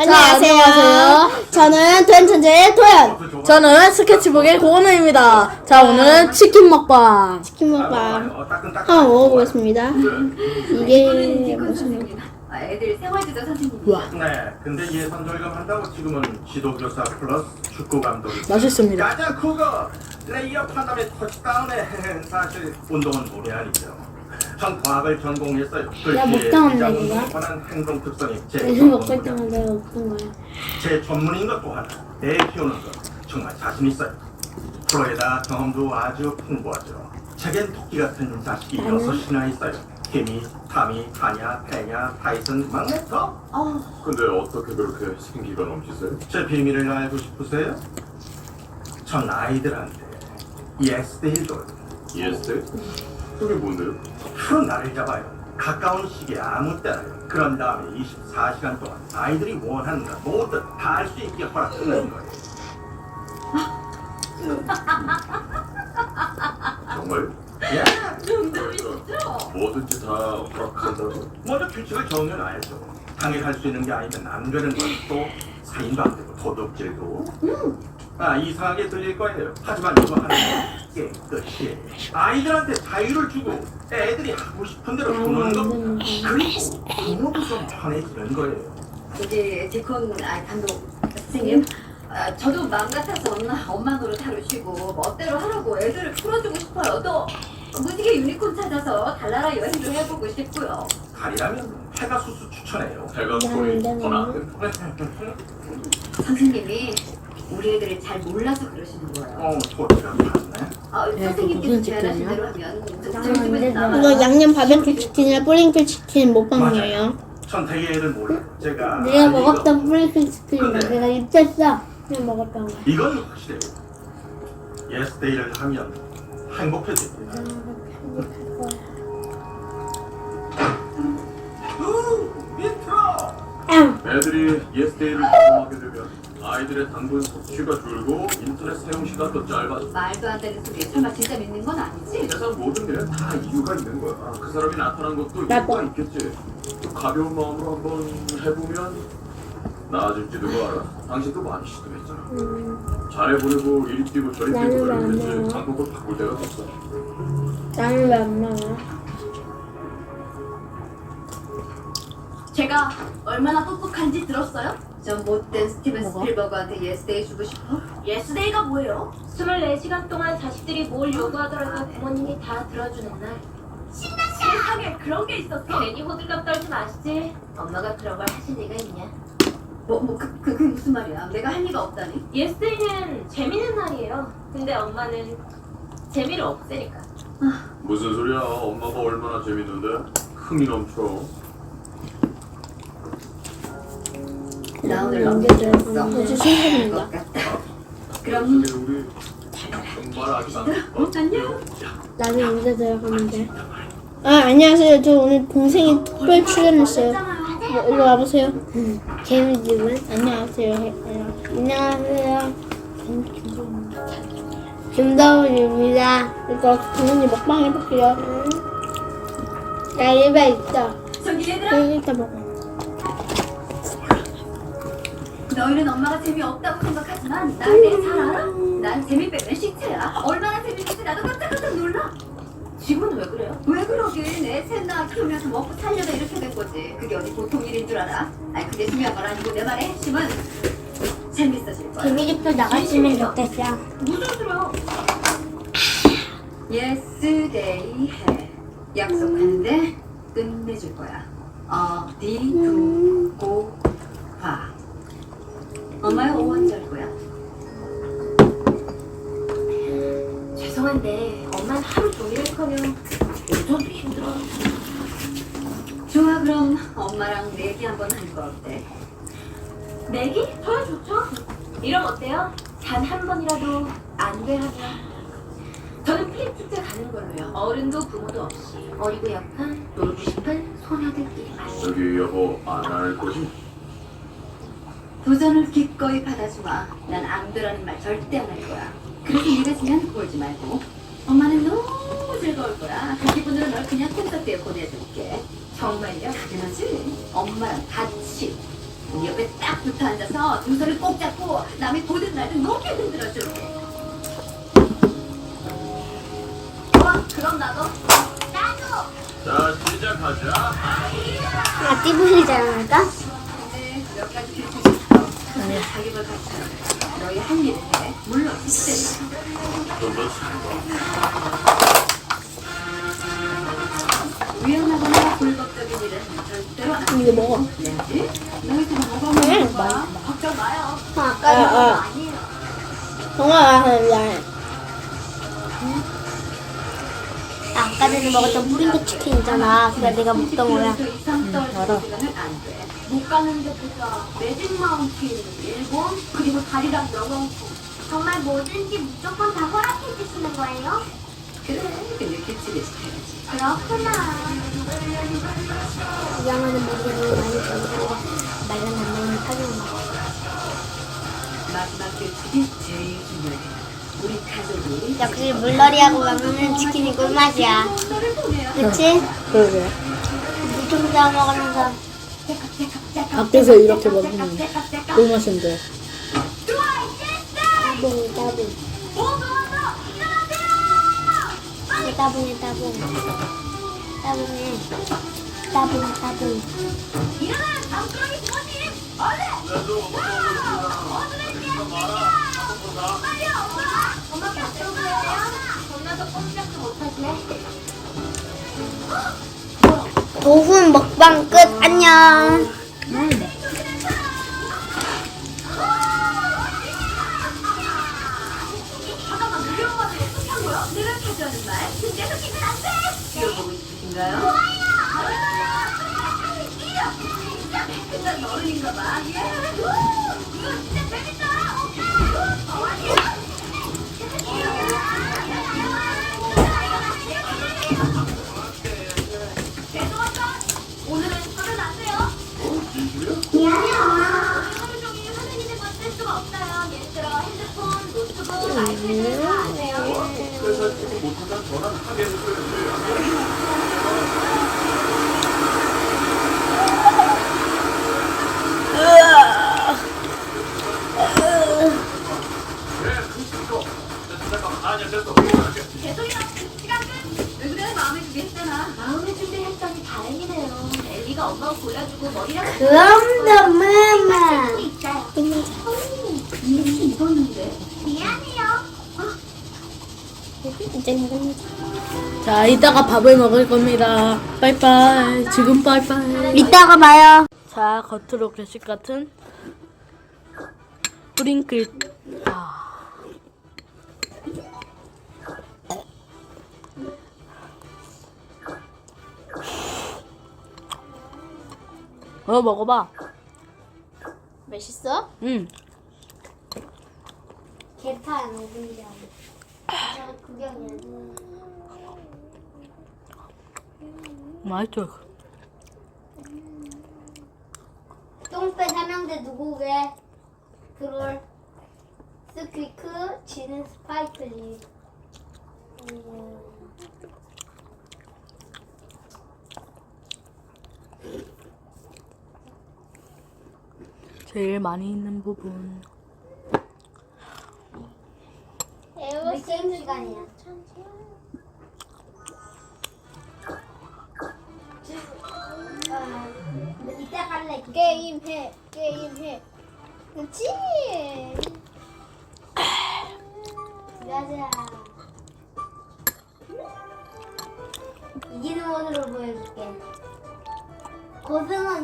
안녕하세요. 안녕하세요. 저는 도연 천재의 도연. 저는 스케치북의 고은우입니다. 자, 오늘은 치킨 먹방. 치킨 먹방 한번 먹어보겠습니다. 이게 무슨 아, 애들 생활지도 선생님이 와, 네, 근데 예산 절감 한다고 지금은 지도교사 플러스 축구 감독이 맛있습니다. 크고 레이업 한 다음에 터치다운에 사실 운동은 오래 아니죠. 전 과학을 전공했어요. 야, 글씨의 그거? 관한 행동 특성이 제 먹을 전문입니다. 때마다 먹던 거야. 제 전문인 것 또한 애 키우는 것 정말 자신 있어요. 프로에다 경험도 아주 풍부하죠. 책엔 토끼 같은 자식이 나는? 여섯 이나 있어요. 케미, 타미, 타냐, 페냐, 타이슨, magneto. 근데 어떻게 그렇게 생기가 넘치세요? 제 비밀을 알고 싶으세요? 전 아이들한테 줘요. 예스? 그게 뭔데요? 하루 나를 잡아요. 가까운 시기에 아무 때나요. 그런 다음에 24시간 동안 아이들이 원하는 걸 모두 다 할 수 있게 허락하는 거예요. 정말? 예. 농담이시죠? 뭐든지 다 허락한다고? 먼저 규칙을 정해놔야죠. 당해할 수 있는 게 아니면 안 되는 것도 살인도 안 되고 도둑질도. 아 이상하게 들릴 거예요. 하지만 이거 하는 건 깨끗이 아이들한테 자유를 주고 애들이 하고 싶은 대로 노는 겁니다. 그리고 부모도 좀 편해지는 거예요. 이제 디콘 아, 감독 선생님 아, 저도 마음 같아서 엄마, 엄마 노릇 하루 쉬고 멋대로 하라고 애들을 풀어주고 싶어요 또 무지개 유니콘 찾아서 달나라 여행도 해보고 싶고요 가리라면 페가수스 추천해요. 소리 근데 더 나은데? 선생님이 우리 애들을 잘 몰라서 그러시는 거예요 어, 소리가 맞네. 아, 그 선생님께서 무슨 제안하신? 대로 하면 저- 집에서 되네. 나와요 이거 양념 바베큐 치킨이랑 뿌링클 치킨 먹방이에요. 전 되게 애들 몰라요. 제가 내가 먹었던 뿌링클 치킨이다. 내가 입혔어. 내가 먹었던 거. 이건 확실해요. 예스데이를 하면 행복해집니다. 우, 밑으로! 애들이 예스데이를 경험하게 되면 아이들의 당분 섭취가 줄고 인터넷 사용 시간도 짧아져 말도 안 되는 소리 설마 진짜 믿는 건 아니지? 세상 모든 일에 다 이유가 있는 거야 그 사람이 나타난 것도 나도. 이유가 있겠지 또 가벼운 마음으로 한번 해보면 나아질지도 알아 당신도 많이 시도했잖아 잘해보려고 이리 뛰고 저리 뛰고 나는 나와? 방법을 바꿀 때가 됐어 나는 왜 안 나와? 제가 얼마나 똑똑한지 들었어요? 저 못된 스티븐 뭐가? 스필버그한테 예스데이 주고 싶어? 예스데이가 뭐예요? 24시간 동안 자식들이 뭘 요구하더라도 부모님이 다 들어주는 날 세상에 그런 게 있었어? 괜히 호들갑 떨지 마시지 엄마가 그런 걸 하실 리가 있냐 뭐, 뭐, 그, 그, 그게 무슨 말이야? 내가 할 리가 없다니? 예스데이는 재밌는 날이에요 근데 엄마는 재미를 없애니까 무슨 소리야 엄마가 얼마나 재밌는데 흥이 넘쳐 나 오늘 음, 넘겨줬어. 아주 신기합니다. 것 같다. 그럼 안 어, 안녕. 나는 언제 들어가면 돼? 아 안녕하세요. 저 오늘 동생이 특별 출연했어요. 뭐, 일로 와보세요. 개미집은 안녕하세요. 해요. 안녕하세요. 김다운입니다. 이거 동훈이 먹방 해볼게요. 나 입에 있다. 저기 얘들아, 여기 있다 먹어. 너희는 엄마가 재미없다고 생각하지만 날내잘 알아? 난 재미 빼면 시체야. 얼마나 재밌는지 나도 깜짝깜짝 놀라. 지금은 왜 그래요? 왜 그러긴 애셋나 키우면서 먹고 살려다 이렇게 된 거지. 그게 어디 보통 일인 줄 알아? 아니 그게 중요한 건 아니고 내 말의 핵심은 재밌어질 거야. 개미집도 나갔으면 좋겠어. 무슨 소리야 예스데이 해. 약속하는데 끝내줄 거야. 어디 두고 봐. 엄마의 오원절 거야. 죄송한데 엄마는 하루 종일 커녕 오전도 힘들어 좋아 그럼 엄마랑 내기 한번 하는 거 어때? 내기? 저야 좋죠 이럼 어때요? 단 한 번이라도 안돼 하면 저는 필립 축제 가는 걸로요 어른도 부모도 없이 어리고 약한 놀고 싶은 소녀들끼리 만 저기 여보 안 할 거지? 도전을 기꺼이 받아주마. 난 앙드라는 말 절대 안 할 거야. 그래서 네가 지면 울지 말고. 엄마는 너무 즐거울 거야. 그 기분으로 널 그냥 콘서트에 보내줄게. 정말요? 당연하지. 엄마랑 같이. 옆에 딱 붙어 앉아서 두 손을 꼭 잡고 남이 보든 말든 높게 흔들어줘. 좋아, 그럼 나도. 나도. 자, 시작하자. 아, 띠부리잖아, 할까? 너희 해. 물론. 위험하거나 불법적인 일은 절대로 안 이거 먹어. 너희들 뭐가 먹는 거야? 걱정 마요. 아, 아, 아까 아. 아니에요. 정아, 야. 아까 전에 먹었던 뿌린거 치킨 있잖아. 그거 내가 먹던 거야. 떨어지는 알아. 시간은 안 돼. 못 가는 데 보자. 매직 마운틴, 일본, 그리고 다리랑 영영포. 정말 뭐든지 무조건 다 허락해 주시는 거예요? 그래, 근데 규칙을 지켜야지. 그렇구나. 구경하는 분들이 많이 안 나오는 타격 먹어. 마지막 규칙이 제일 중요해. 우리 가족이 역시 물놀이하고 먹는 치킨이 꿀맛이야. 너를 보내야 돼. 그치? 그러게. 물좀 자 먹으면서. 밖에서 이렇게 먹으면 꿀맛인데. 따봉, 따봉. 이 따봉해, 따봉. 따봉해. 따봉, 따봉. 엄마께 안 들어보여요? 엄마도 꼼짝도 못하시네. 도훈 먹방 끝. 안녕. 어떻게 한거 그럼 너 마마. 미안해요. 이제 먹으면 자, 이따가 밥을 먹을 겁니다. 빠이빠이. 지금 빠이빠이. 이따가 봐요. 자, 겉으로 괴식 같은 프링클. 아. 어, 먹어봐. 맛있어? 응. 알아. 구경이야. 맛있어. 똥배 삼형제 누구게? 그걸 스퀴크, 지는 스파이클리. 음. 제일 많이 있는 부분. 게임 시간이야. 아, 이따 갈래. 게임 해. 게임 해. 그치? 가자. 이기는 원으로 보여줄게. 고등어